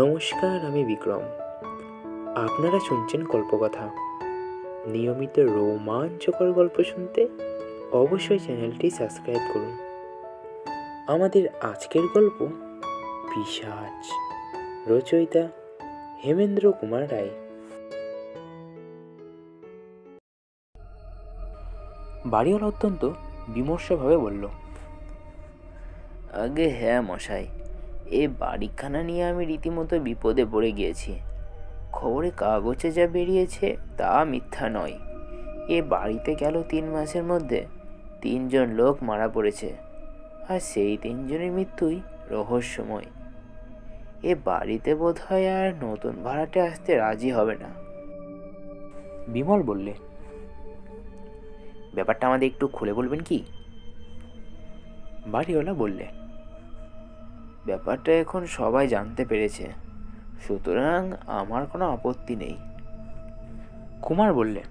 নমস্কার, আমি বিক্রম। আপনারা শুনছেন গল্পকথা নিয়মিত রোমাঞ্চকর গল্প শুনতে অবশ্যই চ্যানেলটি সাবস্ক্রাইব করুন। আমাদের আজকের গল্প পিসাজ রচয়িতা হেমেন্দ্র কুমার রায়। বাড়িওয়ালা অত্যন্ত বিমর্ষভাবে বলল, আগে হ্যাঁ মশাই এ বাড়িখানা নিয়ে আমি রীতিমতো বিপদে পড়ে গিয়েছি। খবরে কাগজে যা বেরিয়েছে তা মিথ্যা নয়। এ বাড়িতে গেল তিন মাসের মধ্যে তিনজন লোক মারা পড়েছে আর সেই তিনজনের মৃত্যুই রহস্যময়। এ বাড়িতে বোধ হয় আর নতুন ভাড়াটে আসতে রাজি হবে না। বিমল বললে ব্যাপারটা আমাদের একটু খুলে বলবেন কি? বাড়িওয়ালা বললে ব্যাপারটা এখন সবাই জানতে পেরেছে। সুতরাং আমার কোনো আপত্তি নেই। কুমার বললে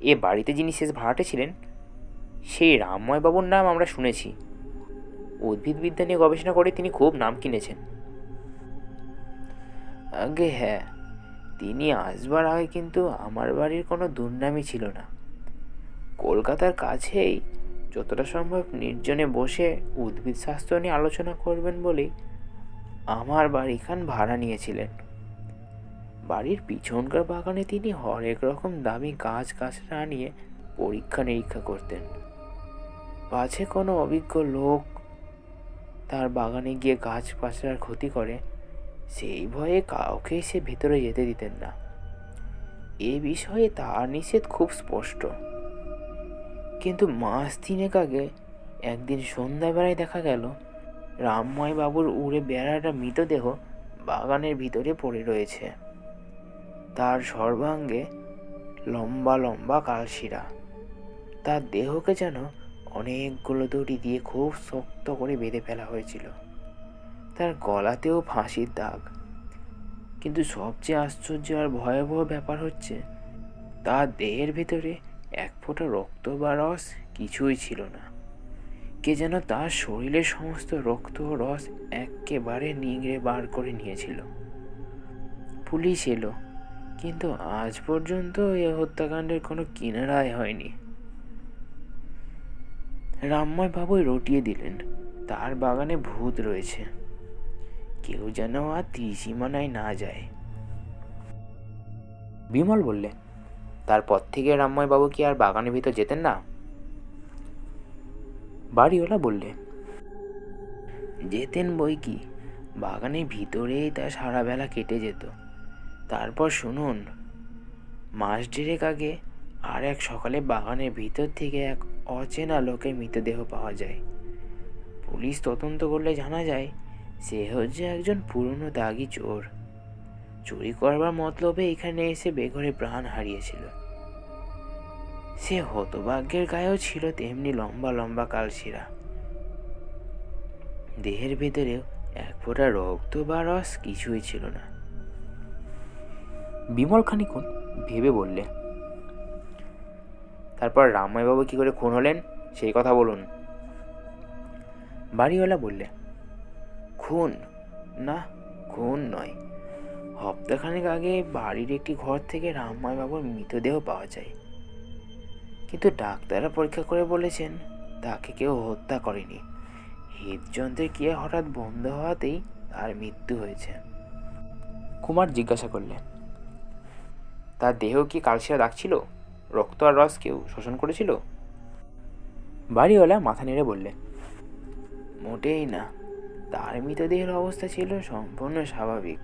এ বাড়িতে যিনি শেষ ভাড়াটে ছিলেন, সেই রামময় বাবুর নাম আমরা শুনেছি। উদ্ভিদবিদ্যা নিয়ে গবেষণা করে তিনি খুব নাম কিনেছেন। আগে হ্যাঁ তিনি আসবার আগে কিন্তু আমার বাড়ির কোনো দুর্নামই ছিল না। কলকাতার কাছেই যতটা সম্ভব নির্জনে বসে উদ্ভিদ শাস্ত্র নিয়ে আলোচনা করবেন বলেই আমার বাড়িখান ভাড়া নিয়েছিলেন। বাড়ির পিছনকার বাগানে তিনি হরেক রকম দামি গাছ গাছরা নিয়ে পরীক্ষা নিরীক্ষা করতেন। পাছে কোনো অভিজ্ঞ লোক তার বাগানে গিয়ে গাছ পাছড়ার ক্ষতি করে, সেই ভয়ে কাউকে সে ভেতরে যেতে দিতেন না। এ বিষয়ে তার নিষেধ খুব স্পষ্ট। কিন্তু মাস তিনেক আগে একদিন সন্ধ্যাবেলায় দেখা গেল, রামময় বাবুর উড়ে বেড়াটা মৃতদেহ বাগানের ভিতরে পড়ে রয়েছে। তার সর্বাঙ্গে লম্বা লম্বা কালশিরা। তার দেহকে যেন অনেকগুলো দড়ি দিয়ে খুব শক্ত করে বেঁধে ফেলা হয়েছিল। তার গলাতেও ফাঁসির দাগ। কিন্তু সবচেয়ে আশ্চর্য আর ভয়াবহ ব্যাপার হচ্ছে, তার দেহের ভিতরে এক ফোঁটা রক্ত বা রস কিছুই ছিল না। কে যেন তার শরীরের সমস্ত রক্ত ও রস একেবারে নিংড়ে বার করে নিয়েছিল। পুলিশ এলো, কিন্তু আজ পর্যন্ত এ হত্যাকাণ্ডের কোনো কিনারায় হয়নি। রামময় বাবুই রটিয়ে দিলেন, তার বাগানে ভূত রয়েছে। কেউ যেন আর ত্রিসীমানায় না যায়। বিমল বললে তারপর থেকে রামময় বাবু কি আর বাগানের ভিতর যেতেন না? বাড়িওয়ালা বললে, যেতেন বই কি? বাগানের ভিতরেই তার সারা বেলা কেটে যেত। তারপর শুনুন, মাস দেড়েক আগে আর এক সকালে বাগানের ভিতর থেকে এক অচেনা লোকের মৃতদেহ পাওয়া যায়। পুলিশ তদন্ত করলে জানা যায়, সে হচ্ছে একজন পুরনো দাগি চোর। চুরি করবার মতলবে এখানে এসে বেঘরে প্রাণ হারিয়েছিল। সে হতভাগ্যের গায়েও ছিল তেমনি লম্বা লম্বা কালশিরা। দেহের ভেতরেও এক ফোঁটা রক্ত বা রস কিছুই ছিল না। বিমল খানিক্ষণ ভেবে বললে, তারপর রামময়বাবু কি করে খুন হলেন? সেই কথা বলুন। বাড়িওয়ালা বললে, খুন? না, খুন নয়। হপ্তাখানেক আগে বাড়ির একটি ঘর থেকে রামময় বাবুর মৃতদেহ পাওয়া যায়। কিন্তু ডাক্তাররা পরীক্ষা করে বলেছেন তাকে কেউ হত্যা করেনি। হৃদযন্ত্রের ক্রিয়া হঠাৎ বন্ধ হওয়াতেই তার মৃত্যু হয়েছে। কুমার জিজ্ঞাসা করলেন তার দেহ কি কালশিয়া দাগ ছিল? রক্ত আর রস কেউ শোষণ করেছিল? বাড়িওয়ালা মাথা নেড়ে বললে মোটেই না। তার মৃতদেহের অবস্থা ছিল সম্পূর্ণ স্বাভাবিক।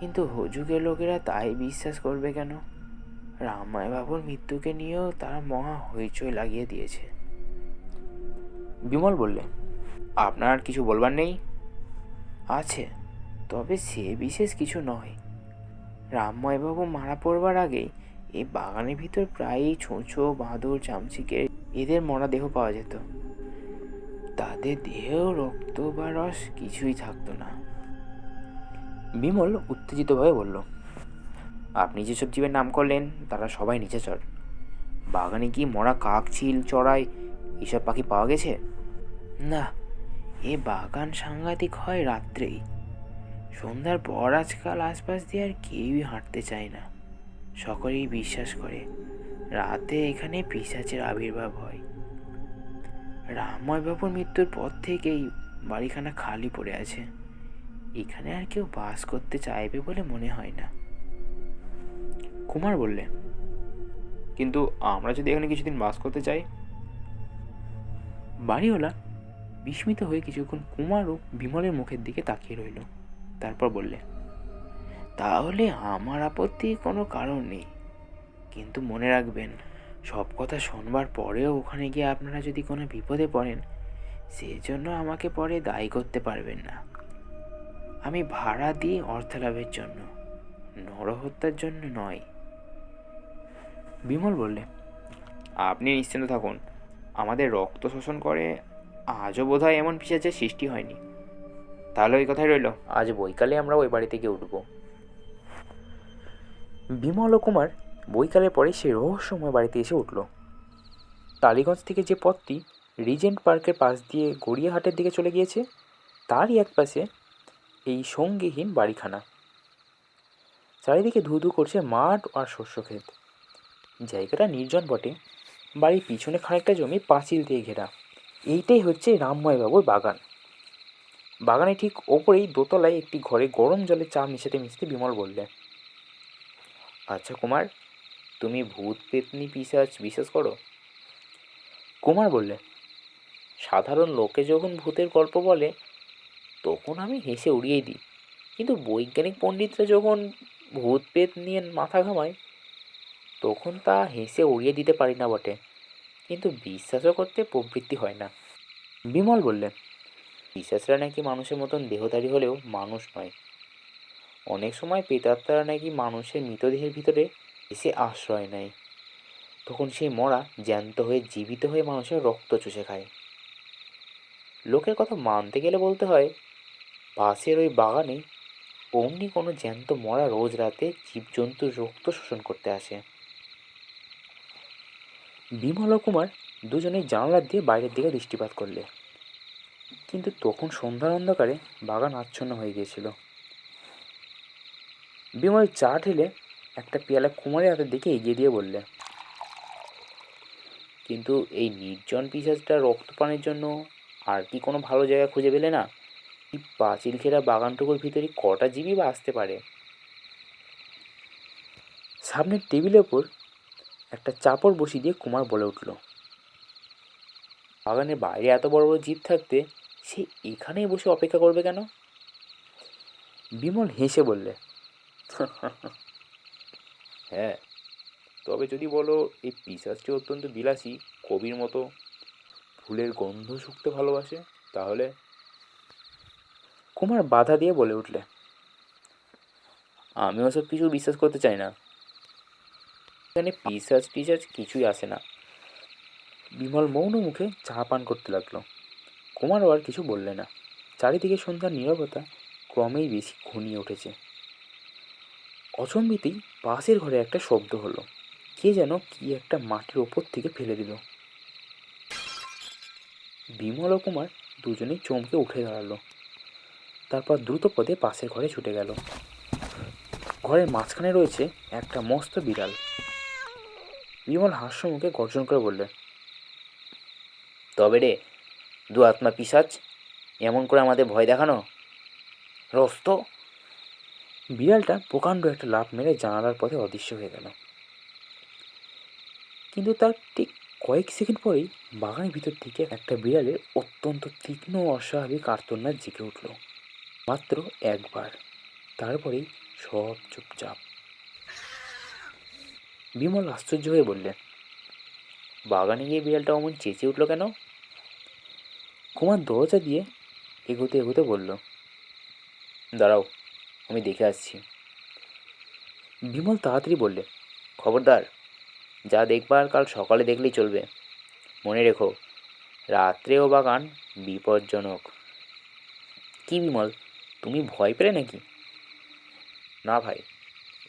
কিন্তু হুজুগের লোকেরা তাই বিশ্বাস করবে কেন? রামায় বাবুর মৃত্যুকে নিয়েও তারা মহা হইচই লাগিয়ে দিয়েছে। বিমল বললে, আপনার কিছু বলবার নেই? আছে, তবে সে বিশেষ কিছু নয়। রামময়বাবু মারা পড়বার আগেই এই বাগানের ভিতর প্রায়ই ছোঁচো, বাঁদর, চামচিকে এদের মরা দেহ পাওয়া যেত। তাদের দেহেও রক্ত বা রস কিছুই থাকতো না। বিমল উত্তেজিতভাবে বলল, আপনি যেসব জীবের নাম করলেন, তারা সবাই নিচে নিচেচর। বাগানে কি মরা কাক চিল চড়াই এসব পাখি পাওয়া গেছে? না, এ বাগান সাংঘাতিক হয় রাত্রেই। সন্ধ্যার পর আজকাল আশপাশ দিয়ে আর কেউই হাঁটতে চায় না। সকলেই বিশ্বাস করে, রাতে এখানে পিসাচের আবির্ভাব হয়। রামময়বাবুর মৃত্যুর পর থেকেই বাড়িখানা খালি পড়ে আছে। এখানে আর কেউ বাস করতে চাইবে বলে মনে হয় না। কুমার বললে কিন্তু আমরা যদি এখানে কিছুদিন বাস করতে চাই? বাড়িওয়ালা বিস্মিত হয়ে কিছুক্ষণ কুমার ও বিমলের মুখের দিকে তাকিয়ে রইল। তারপর বললে তাহলে আমার আপত্তি কোনো কারণ নেই। কিন্তু মনে রাখবেন, সব কথা শোনবার পরেও ওখানে গিয়ে আপনারা যদি কোনো বিপদে পড়েন, সেজন্য আমাকে পরে দায়ী করতে পারবেন না। আমি ভাড়া দিই অর্থলাভের জন্য, নরহত্যার জন্য নয়। বিমল বললে, আপনি নিশ্চিন্ত থাকুন, আমাদের রক্ত শোষণ করে আজও বোধহয় এমন পিসাচের সৃষ্টি হয়নি। তাহলে ওই কথাই রইল, আজ বৈকালে আমরা ওই বাড়ি থেকে উঠব। বিমল ও কুমার বৈকালের পরে সে রহস্যময় বাড়িতে এসে উঠল। টালিগঞ্জ থেকে যে পথটি রিজেন্ট পার্কের পাশ দিয়ে গড়িয়াহাটের দিকে চলে গিয়েছে, তারই এক পাশে এই সঙ্গীহীন বাড়িখানা। চারিদিকে ধু ধু করছে মাঠ আর শস্য ক্ষেত। জায়গাটা নির্জন বটে। বাড়ির পিছনে খানিকটা জমি পাঁচিল দিয়ে ঘেরা। এইটাই হচ্ছে রামময়বাবুর বাগান। বাগানে ঠিক ওপরেই দোতলায় একটি ঘরে গরম জলে চা মিশাতে মিশতে বিমল বললে আচ্ছা কুমার, তুমি ভূত, পেতনি, পিসাচ বিশ্বাস করো? কুমার বললে, সাধারণ লোকে যখন ভূতের গল্প বলে তখন আমি হেসে উড়িয়ে দিই। কিন্তু বৈজ্ঞানিক পণ্ডিতরা যখন ভূত পেত নিয়ে মাথা ঘামায়, তখন তা হেসে উড়িয়ে দিতে পারি না বটে। কিন্তু বিশ্বাসও করতে প্রবৃত্তি হয় না। বিমল বললেন, বিশ্বাসরা নাকি মানুষের মতন দেহধারী হলেও মানুষ নয়। অনেক সময় পেতাত্মারা নাকি মানুষের মৃতদেহের ভিতরে এসে আশ্রয় নেয়। তখন সেই মরা জ্যান্ত হয়ে জীবিত হয়ে মানুষের রক্ত চুষে খায়। লোকের কথা মানতে গেলে বলতে হয় পাশের ওই বাগানে অমনি কোনো জ্যান্ত মরা রোজ রাতে জীবজন্তুর রক্ত শোষণ করতে আসে। বিমল কুমার দুজনেই জানলার দিয়ে বাইরের দিকে দৃষ্টিপাত করলে। কিন্তু তখন সন্ধ্যার অন্ধকারে বাগান আচ্ছন্ন হয়ে গিয়েছিল। বিমল চা ঢেলে একটা পেয়ালা কুমারের হাতের দিকে এগিয়ে দিয়ে বললে, কিন্তু এই নির্জন পিসাজটা রক্তপানের জন্য আর কি কোনো ভালো জায়গা খুঁজে পেলে না? এই পাঁচিল ঘেরা বাগানটুকুর ভিতরে কটা জীবই বা আসতে পারে? সামনের টেবিলের ওপর একটা চাপড় বসিয়ে দিয়ে কুমার বলে উঠল বাগানের বাইরে এত বড় বড় জীব থাকতে সে এখানেই বসে অপেক্ষা করবে কেন? বিমল হেসে বললে হ্যাঁ তবে যদি বলো এই পিসাজটি অত্যন্ত বিলাসী, কবির মতো, ফুলের গন্ধ শুকতে ভালোবাসে, তাহলে কুমার বাধা দিয়ে বলে উঠলে, আমি ওসব কিছু বিশ্বাস করতে চাই না। এখানে পিসাজ টিসাজ কিছুই আসে না। বিমল মৌন মুখে চা পান করতে লাগল। কুমারও আর কিছু বললে না। চারিদিকে সন্ধ্যার নীরবতা ক্রমেই বেশি ঘনিয়ে উঠেছে। অচম্বিতেই পাশের ঘরে একটা শব্দ হলো। কে যেন কি একটা মাটির ওপর থেকে ফেলে দিল। বিমল ও কুমার দুজনেই চমকে উঠে দাঁড়াল। তারপর দ্রুত পদে পাশের ঘরে ছুটে গেল। ঘরের মাঝখানে রয়েছে একটা মস্ত বিড়াল। বিমল হাস্য মুখে গর্জন করে বললে, তবে রে, দু আত্মা পিসাচ, এমন করে আমাদের ভয় দেখানো? রস্ত বিড়ালটা প্রকাণ্ড একটা লাফ মেরে জানালার পথে অদৃশ্য হয়ে গেল। কিন্তু তার ঠিক কয়েক সেকেন্ড পরেই বাগানের ভিতর থেকে একটা বিড়ালের অত্যন্ত তীক্ষ্ণ অস্বাভাবিক আর্তনাদ জেগে উঠল। মাত্র একবার। তারপরেই সব চুপচাপ। বিমল আশ্চর্য হয়ে বললেন বাগানে গিয়ে বিড়ালটা অমন চেঁচে উঠল কেন? কুমার দরজা দিয়ে এগোতে এগোতে বলল, দাঁড়াও, আমি দেখে আসছি। বিমল তাড়াতাড়ি বললে, খবরদার, যা দেখবার কাল সকালে দেখলেই চলবে। মনে রেখো, রাত্রেও বাগান বিপজ্জনক। কি বিমল? তুমি ভয় পেলে নাকি? না ভাই,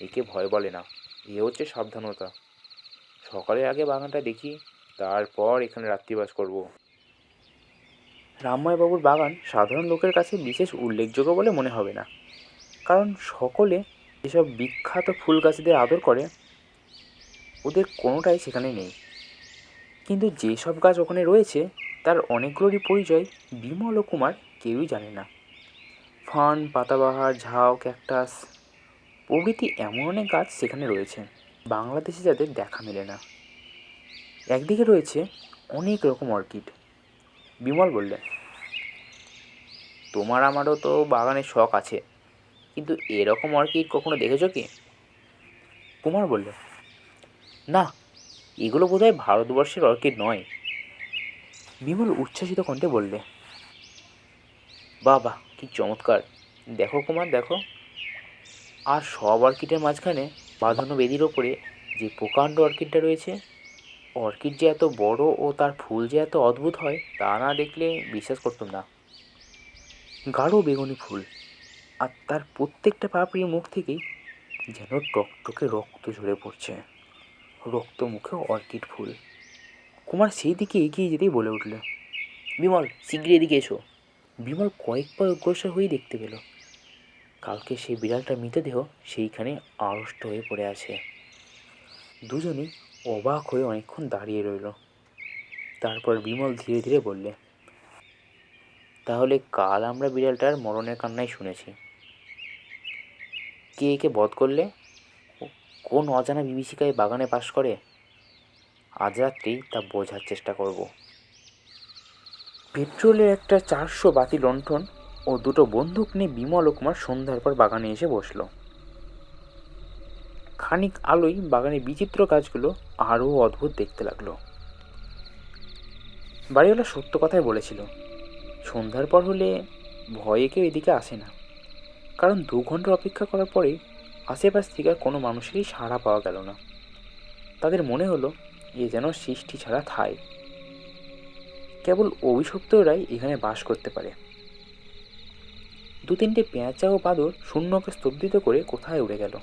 একে ভয় বলে না। এ হচ্ছে সাবধানতা। সকালের আগে বাগানটা দেখি, তারপর এখানে রাত্রিবাস করব। রামময়বাবুর বাগান সাধারণ লোকের কাছে বিশেষ উল্লেখযোগ্য বলে মনে হবে না। কারণ সকলে যেসব বিখ্যাত ফুল গাছদের আদর করে। ওদের কোনোটাই সেখানে নেই। কিন্তু যেসব গাছ ওখানে রয়েছে, তার অনেকগুলোরই পরিচয় বিমল ও কুমার কেউই জানে না। ফান, পাতাবাহার, ঝাউ, ক্যাকটাস প্রভৃতি এমন অনেক গাছ সেখানে রয়েছে। বাংলাদেশে যাদের দেখা মেলে না। একদিকে রয়েছে অনেক রকম অর্কিড। বিমল বললেন তোমার আমারও তো বাগানের শখ আছে, কিন্তু এরকম অর্কিড কখনো দেখেছ কি? কুমার বলল, না, এগুলো বোধহয় ভারতবর্ষের অর্কিড নয়। বিমল উচ্ছ্বাসিত কণ্ঠে বললে বাবা কি চমৎকার। দেখো কুমার, দেখো। আর সব অর্কিডের মাঝখানে বাঁধানো বেদির ওপরে যে প্রকাণ্ড অর্কিডটা রয়েছে, অর্কিড যে এত বড় ও তার ফুল যে এত অদ্ভুত হয়, তা না দেখলে বিশ্বাস করতাম না। গাঢ় বেগুনি ফুল। আর তার প্রত্যেকটা পাপড়ির মুখ থেকেই যেন টকটকে রক্ত ঝরে পড়ছে। রক্ত মুখে অর্কিড ফুল। কুমার সেই দিকে এগিয়ে যেতেই বলে উঠল, বিমল শীঘ্রই এদিকে এসো। বিমল কয়েক পা অগ্রসর হয়ে দেখতে পেল। কালকে সেই বিড়ালটার মৃতদেহ সেইখানে আড়ষ্ট হয়ে পড়ে আছে। দুজনেই অবাক হয়ে অনেকক্ষণ দাঁড়িয়ে রইল। তারপর বিমল ধীরে ধীরে বললে, তাহলে কাল আমরা বিড়ালটার মরণের কান্নাই শুনেছি। কে একে বধ করলে? কোন অজানা বিভীষিকায় বাগানে বাস করে? আজ রাত্রেই তা বোঝার চেষ্টা করব। পেট্রোলের একটা চারশো বাতি লণ্ঠন ও দুটো বন্দুক নিয়ে বিমল কুমার সন্ধ্যার পর বাগানে এসে বসল। খানিক আলোয় বাগানের বিচিত্র গাছগুলো আরও অদ্ভুত দেখতে লাগল। বাড়িওয়ালা সত্য কথাই বলেছিল, সন্ধ্যার পর হলে ভয়ে কেউ এদিকে আসে না। কারণ দু ঘণ্টা অপেক্ষা করার পরে আশেপাশ থেকে আর কোনো মানুষেরই সাড়া পাওয়া গেল না। তাদের মনে হলো, এ যেন সৃষ্টি ছাড়া ঠাই। কেবল অভিশপ্তরাই এখানে বাস করতে পারে। দু তিনটে পেঁচা ও বাদর শূন্যকে স্তব্ধিত করে কোথায় উড়ে গেল?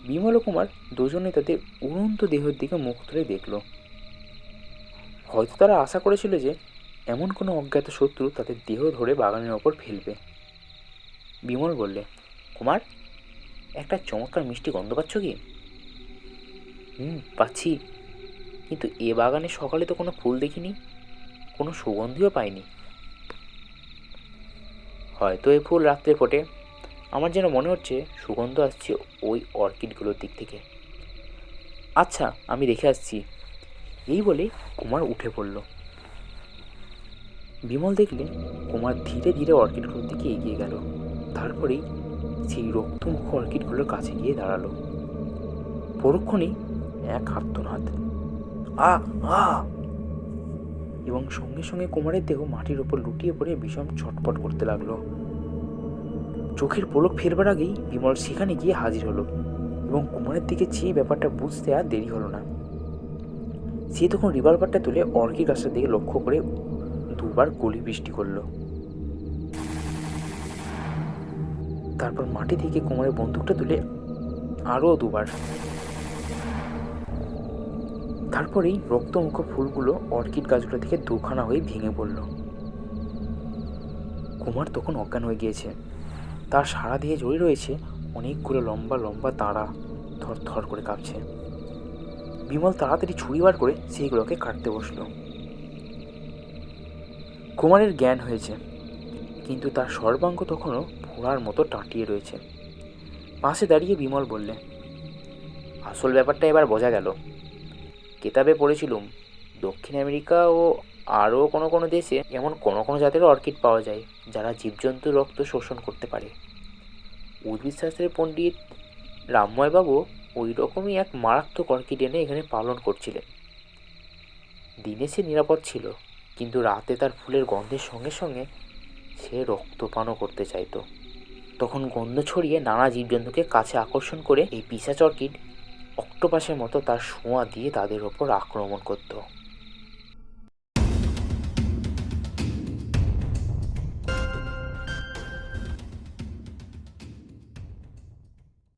বিমল কুমার দুজনে তাদের উড়ন্ত দেহের দিকে মুখ তুলে দেখল। হয়তো তারা আশা করেছিল যে এমন কোনো অজ্ঞাত শত্রু তাদের দেহ ধরে বাগানের ওপর ফেলবে। বিমল বললে, কুমার, একটা চমৎকার মিষ্টি গন্ধ পাচ্ছ কি? হুম, পাচ্ছি। কিন্তু এ বাগানে সকালে তো কোনো ফুল দেখিনি। কোনো সুগন্ধিও পাইনি। হয়তো এই ফুল রাত্রে ফোটে। আমার যেন মনে হচ্ছে সুগন্ধ আসছে ওই অর্কিডগুলোর দিক থেকে। আচ্ছা আমি দেখে আসছি। এই বলে কুমার উঠে পড়ল। বিমল দেখলে কুমার ধীরে ধীরে অর্কিডগুলোর দিকে এগিয়ে গেল। তারপরেই সেই রক্তমুখ অর্কিডগুলোর কাছে গিয়ে দাঁড়াল। পরক্ষণেই এক আত্মনাদ আ আ! এবং সঙ্গে সঙ্গে কুমারের দেহ মাটির ওপর লুটিয়ে পড়ে বিষম ছটপট করতে লাগল। চোখের পলক ফেরবার আগেই বিমল সেখানে গিয়ে হাজির হলো এবং কুমারের দিকে চেয়ে ব্যাপারটা বুঝতে আর দেরি হলো না। সে তখন রিভলভারটা তুলে অর্কি গাছটার দিকে লক্ষ্য করে দুবার গুলি বৃষ্টি করল। তারপর মাটি থেকে কুমারের বন্দুকটা তুলে আরও দুবার তারপরেই রক্তমুখ ফুলগুলো অর্কিড গাছগুলো থেকে দুখানা হয়ে ভেঙে পড়ল। কুমার তখন অজ্ঞান হয়ে গিয়েছে। তার সারা দিয়ে জড়িয়ে রয়েছে অনেকগুলো লম্বা লম্বা তারা থর থর করে কাঁপছে। বিমল তাড়াতাড়ি ছুরি বার করে সেইগুলোকে কাটতে বসল। কুমারের জ্ঞান হয়েছে, কিন্তু তার সর্বাঙ্গ তখনও ফোড়ার মতো টাটিয়ে রয়েছে। পাশে দাঁড়িয়ে বিমল বললে, আসল ব্যাপারটা এবার বোঝা গেল। কেতাবে পড়েছিলুম, দক্ষিণ আমেরিকা ও আরও কোনো কোনো দেশে এমন কোনো কোনো জাতের অর্কিড পাওয়া যায়, যারা জীবজন্তুর রক্ত শোষণ করতে পারে। উদ্ভিদশাস্ত্রের পণ্ডিত রামময়বাবু ওই রকমই এক মারাত্মক অর্কিড এনে এখানে পালন করছিলেন। দিনে সে নিরাপদ ছিল, কিন্তু রাতে তার ফুলের গন্ধের সঙ্গে সঙ্গে সে রক্তপানও করতে চাইতো। তখন গন্ধ ছড়িয়ে নানা জীবজন্তুকে কাছে আকর্ষণ করে এই পিসাচ অর্কিড অক্টোপাসের মতো তার শোঁয়া দিয়ে তাদের ওপর আক্রমণ করতো।